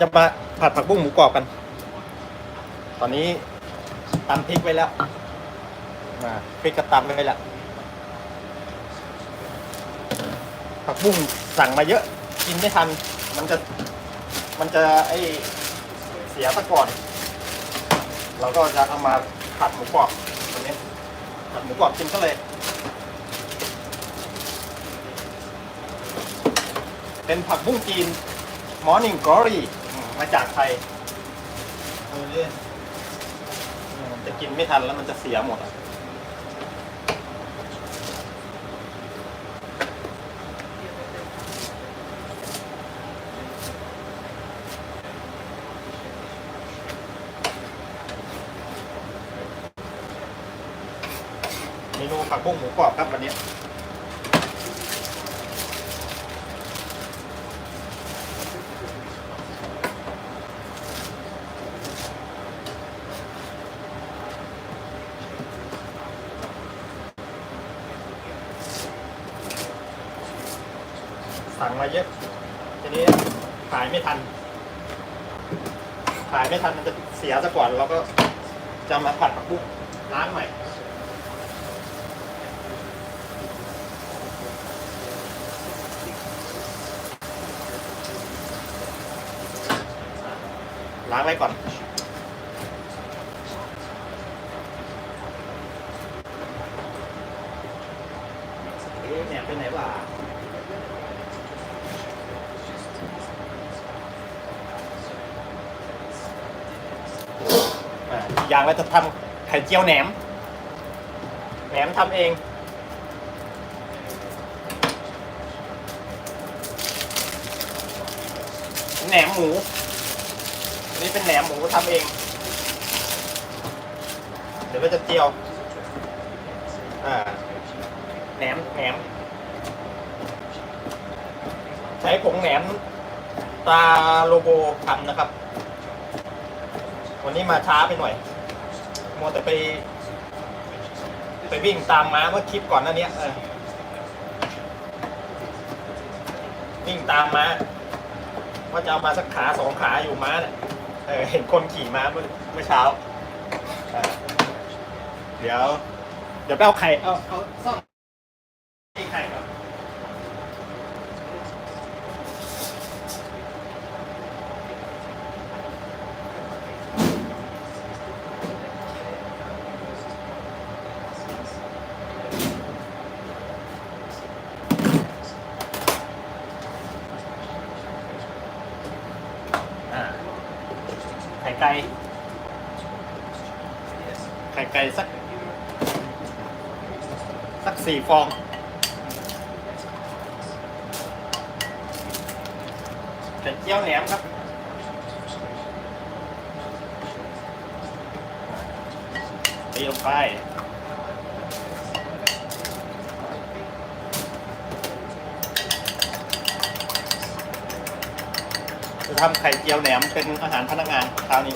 จะมาผัดผักบุ้งหมูกรอบกัน ตอนนี้ตำพริกไว้แล้วมาพริกกระตำไว้แล้ว ผักบุ้งสั่งมาเยอะ กินไม่ทัน มันจะ มันจะไอเสียซะก่อน เราก็จะเอามาผัดหมูกรอบตัวนี้ ผัดหมูกรอบกินก็เลย เป็นผักบุ้งจีน Morning Glory อืม มาจากไทยเออเนี่ยอืมจะกินไม่ทันแล้วมันจะเสียหมดอะเมนูผักบุ้งหมูกรอบครับวันนี้ สั่งมาเยอะ ทีนี้ขายไม่ทัน ขายไม่ทันมันจะเสียซะก่อนเราก็จะมาผัดผักบุ้งล้างใหม่ล้างไว้ก่อนเอ๊ะเนี่ยเป็นไหนวะอะอีกอย่างเราจะทำไข่เจียวแหนม แหนมทำเอง แหนมหมู อันนี้เป็นแหนมหมูทำเอง เดี๋ยวก็จะเจียว อ่า แหนม แหนม ใช้ผงแหนมตาโลโบทำนะครับ วันนี้มาช้าไปหน่อย มัวแต่ไป ไปวิ่งตามม้าเมื่อคลิปก่อนหน้านี้เออวิ่งตามม้าว่าจะเอามาสักขาสองขาอยู่ม้าเนี่ยเออเห็นคนขี่ม้าเมื่อเมื่อเช้าอ่าเดี๋ยว เดี๋ยวไปเอาไข่เอาเอาซ่อมที่ไข่ก่อนอ่า ไข่ไก่ไข่ไก่สักสักสี่ฟองไข่เจียวแหนมครับตีลงไป ทำไข่เจียวแหนมเป็นอาหารพนักงานคราวนี้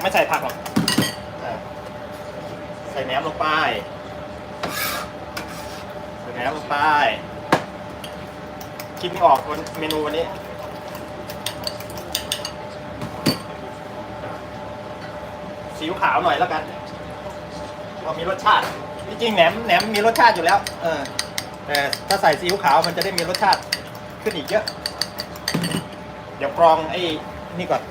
ไม่ใส่ผักหรอกเออใส่แหนมลงไปใส่แหนมลงไปคิดไม่ออกวันเมนูวันนี้ซีวขาวหน่อยแล้วกันพอมีรสชาติจริงแหนมแหนมมีรสชาติอยู่แล้ว เออ แต่ถ้าใส่ซีอิ๊วขาวมันจะได้มีรสชาติขึ้นอีกเยอะ เดี๋ยวกรองไอ้นี่ก่อน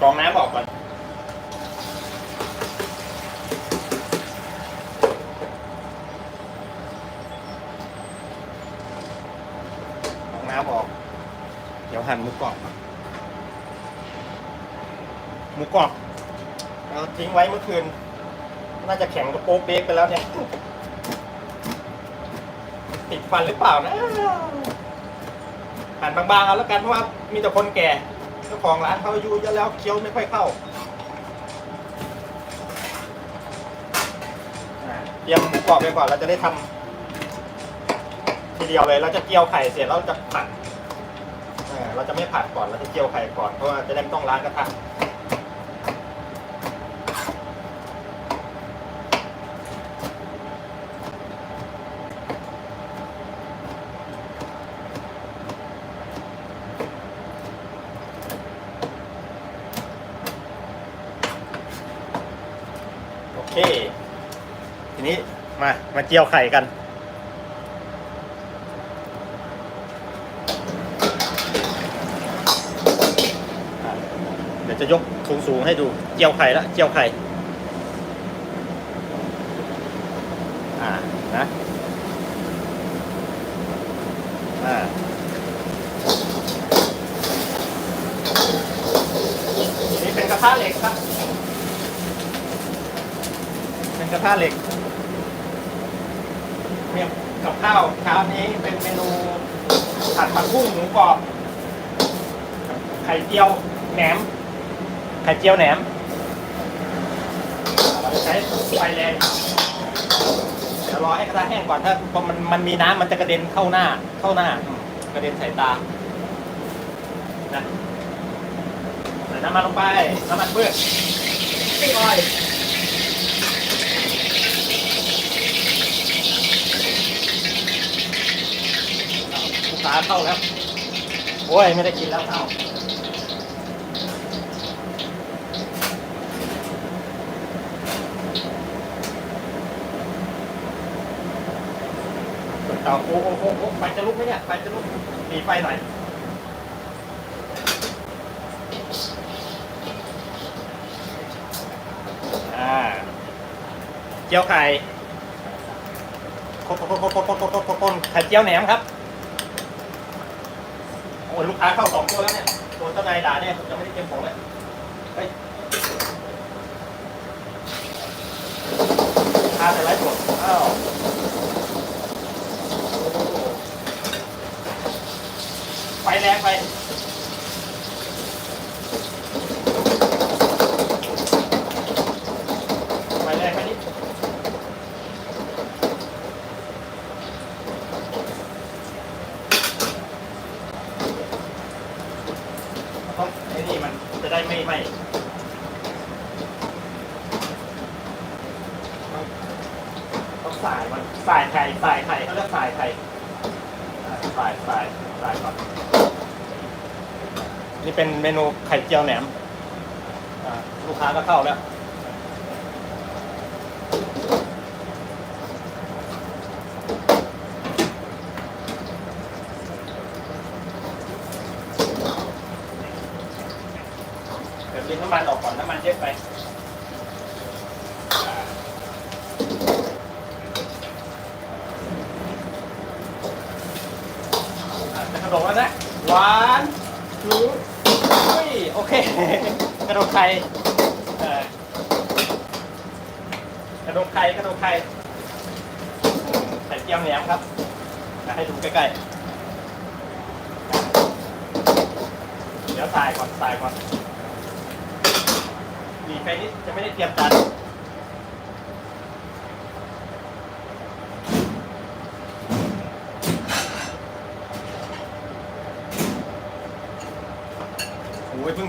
กรองน้ำออกก่อน กรองน้ำออก เดี๋ยวหั่นห มูกรอบหมูกรอบเราทิ้งไว้เมื่อคืน น่าจะแข็งกระโป๊กเบกไปแล้วเนี่ย ติดฟันหรือเปล่านะหั่นบางๆเอาแล้วกันเพราะว่ามีแต่คนแก่เจ้าของร้านเขาอายุเยอะแล้วเคี้ยวไม่ค่อยเข้าเตรียมหมูกรอบไปก่อนเราจะได้ทำทีเดียวเลยเราจะเจียวไข่เสร็จแล้วจะผัด เราจะไม่ผัดก่อนเราจะเจียวไข่ก่อนเพราะว่าจะได้ไม่ต้องล้างกระทะโอเค ทีนี้มามาเจียวไข่กัน เดี๋ยวจะยก สูงๆให้ดู เจียวไข่ละ เจียวไข่ อ่า นะ อ่า นี่เป็นกระทะเหล็กครับ เป็นกระทะเหล็กเนี่ยกับข้าวเช้านี้เป็นเมนูผัดผักบุ้งหมูกรอบ ไข่เจียวแหนมไข่เจียวแหนมเราจะใช้ไฟแรงเดี๋ยวรอให้กระทะแห้งก่อนถ้าพอมันมันมีน้ำมันจะกระเด็นเข้าหน้า เข้าหน้า กระเด็นใส่ตานะใส่น้ำมันลงไป น้ำมันเพืชปิ้งออยล์ลูกค้าเข้าแล้ว โอ้ย ไม่ได้กินแล้วเข้า โอ้โหโอ้โหไปจะลุกไหมเนี่ยไปจะลุกหนีไฟหน่อยอ่าเจียวไข่คนไข่เจียวแหนมครับโอ้ลูกค้าเข้าสองตัวแล้วเนี่ยตัวเจ้านายด่าเนี่ยผมจะไม่ได้เตรียมของเลยเฮ้ยอาแต่ไร้ผลอ้าว แรงไปไฟแรงไปนิดต้องไอ้นี่มันจะได้ไม่ไหม้ต้องสายมันสายไข่สายไข่เขาเรียกสายไข่สายสายสายก่อน นี่เป็นเมนูไข่เจียวแหนมลูกค้าก็เข้าแล้วเดี๋ยวดึงน้ำมันออกก่อนน้ำมันเยอะไปจะกระโดดแล้วนะหวาน เคกระโดกไข่กระโดกไข่กระโดกไข่ไข่เจียวแหนมครับให้ดูใกล้ๆ เดี๋ยวใส่ก่อนใส่ก่อนมีไฟนิดจะไม่ได้เตรียมจาน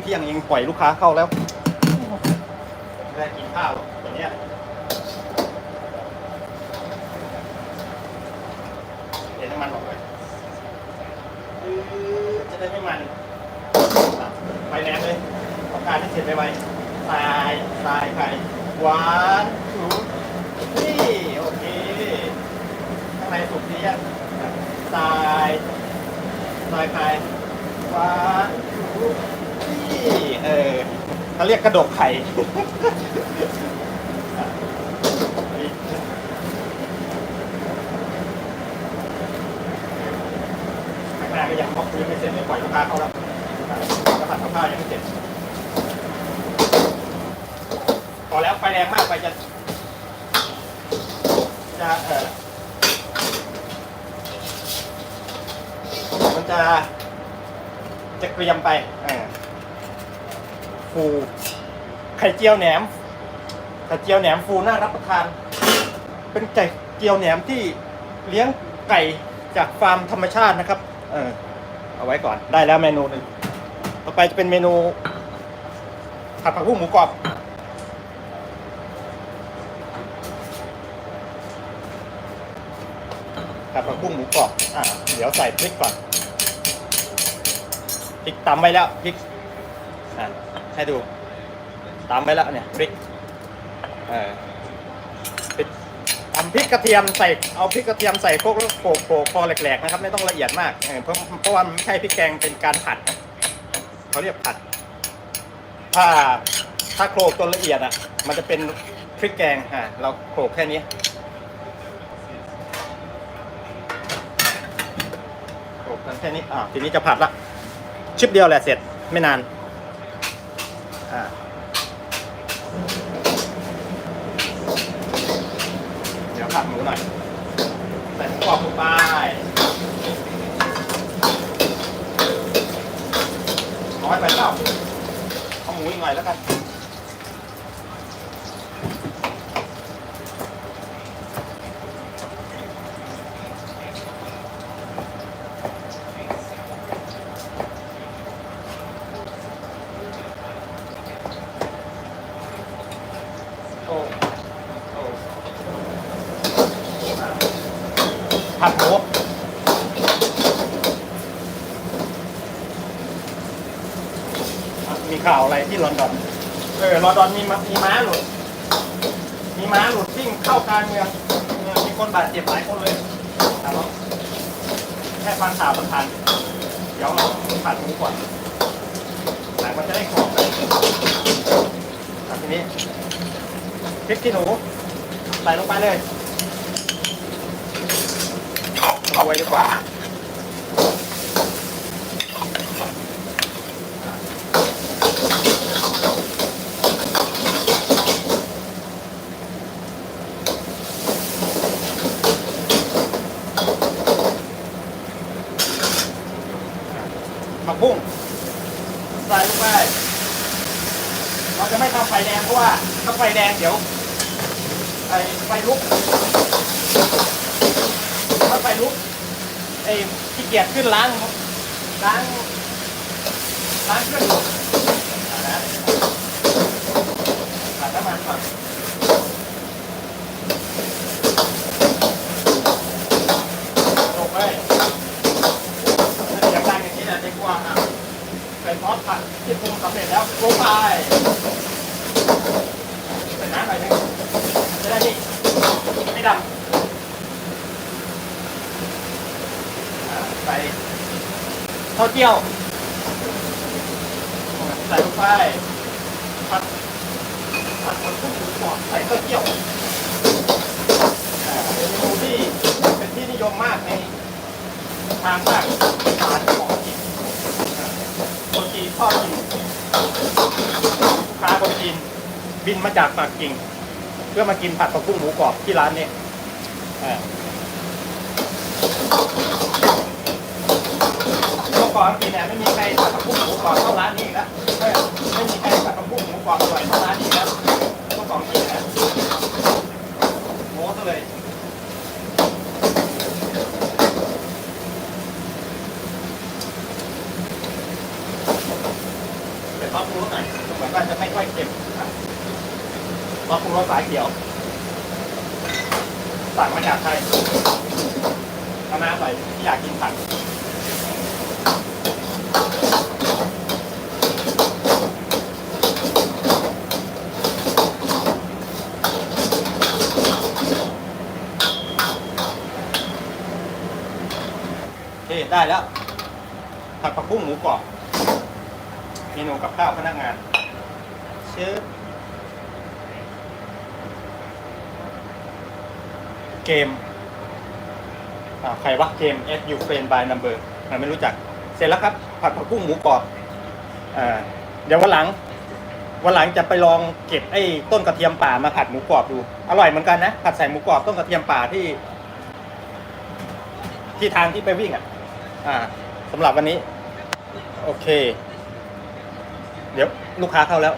อยเพิ่งเที่ยงเองปล่อยลูกค้าเข้าแล้วได้กินข้าวตัวเนี้ยเดี๋ยวน้ำมันออกไปจะได้ไม่มันไฟแรงเลยต้องการให้เสร็จไปไวๆทรายทรายไข่หวานถูนี่โอเคข้างในสุกดียังทรายทรายไข่หวานถู เออเขาเรียกกระดกไข่อะนี่ข้างหน้าก็ยังพอกพื้นไม่เสร็จเลยปล่อยลูกค้าเขาแล้วกระผัดกับข้าวยังไม่เสร็จพอแล้วไฟแรงมากไปจะ จะเออมันจะจะเกรียมไปเออ ฟูไข่เจียวแหนมไข่เจียวแหนมฟูน่ารับประทาน เป็นไก่เจียวแหนมที่เลี้ยงไก่จากฟาร์มธรรมชาตินะครับ เออเอาไว้ก่อนได้แล้วเมนูหนึ่งต่อไปจะเป็นเมนูผัดผักบุ้งหมูกรอบผัดผักบุ้งหมูกรอบอ่าเดี๋ยวใส่พริกก่อนพริกตำไว้แล้วพริกอ่า ให้ดูตำไว้แล้วเนี่ยพริกเออตำพริกกระเทียมใส่เอาพริกกระเทียมใส่โคกแล้วโขลกโขลกพอแหลกๆนะครับ ไม่ต้องละเอียดมากเออเพราะเพราะว่ามันไม่ใช่พริกแกงเป็นการผัดเขาเรียกผัด ถ้าถ้าโขลกจนละเอียดอะ มันจะเป็นพริกแกงอะเราโขลกแค่นี้โขลกกันแค่นี้อ่าทีนี้จะผัดละชิปเดียวแหละเสร็จไม่นาน อ่าเดี๋ยวผัดหมูหน่อย ใส่กรอบลงไปน้อยไปเปล่าเอาหมูอีกหน่อยแล้วกัน โอ้โอ้ ดหมูมีข่าวอะไรที่ลอนดอน เออลอนดอนมีมีม้าหลุด มีม้าหลุดวิ่งเข้ากลางเมืองมีคนบาดเจ็บหลายคนเลยครับแค่ฟังข่าวผ่านเดี๋ยวเราผัดหมูก่อนหนังมันจะได้กรอบเลยอะทีนี้พริกขี้หนูใส่ลงไปเลย เอาไว้ดีกว่าผักบุ้งใส่ลงไปเราจะไม่ทำไฟแดงเพราะว่าถ้าไฟแดงเดี๋ยวไอไฟลุกถ้าไฟลุก อ้ขี้เกียจขึ้นล้างล้างล้างเครื่องอยู่อ่านะผัดน้ำมันก่อนลงไป อย่างไรอย่างนี้นะเด็กว่าอะเป็นซอสผัดที่ปรุงสำเร็จแล้วลงไปใส่น้ำหน่อยนึงจะได้นี่ไม่ดำอ่าใส่ ข้าวเจียว ใส่ลงไปผัดผัดผัดกุ้งหมูกรอบใส่ข้าวเจียวเป็นเมนูที่เป็นที่นิยมมากในทางภาคอีสานของจีนคนจีนชอบกินลูกค้าคนจีนบินมาจากปากกิ่ง เพื่อมากินผัดผักบุ้งหมูกรอบที่ร้านนี้อ่าเมื่อ ก่อนกินเนี่ไม่มีใครผัดผักบุ้งหมูกรอบเท่าร้านนี้แล้วไม่มีใครผัดผักบุ้งหมูกรอบอร่อยเท่าร้านนี้แล้วเมื่อก่อนกินะโม้ซะเลยเป็นซอสปรุงหน่อยเหมือนว่าจะไม่ค่อยเค็มอะซอสปรุงรสสายเขียวสั่งมาจากไทยเอาน้ำหน่อยที่อยากกินผัก ได้แล้ว ผัดผักบุ้งหมูกรอบเมนูกับข้าวพนักงาน เชื่อเกมใครวะเกม S U Friend by Number อ่าไม่รู้จัก เสร็จแล้วครับ ผัดผักบุ้งหมูกรอบอ่าเดี๋ยววันหลัง วันหลังจะไปลองเก็บไอ้ต้นกระเทียมป่ามาผัดหมูกรอบดู อร่อยเหมือนกันนะ ผัดใส่หมูกรอบต้นกระเทียมป่าที่ ที่ทางที่ไปวิ่งอะ อ่าสำหรับวันนี้ โอเค เดี๋ยวลูกค้าเข้าแล้ว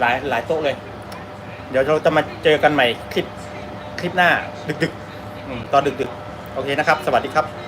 หลายหลายโต๊ะเลย เดี๋ยวเราจะมาเจอกันใหม่คลิปคลิปหน้า ดึกๆอืมตอนดึกๆ โอเคนะครับ สวัสดีครับ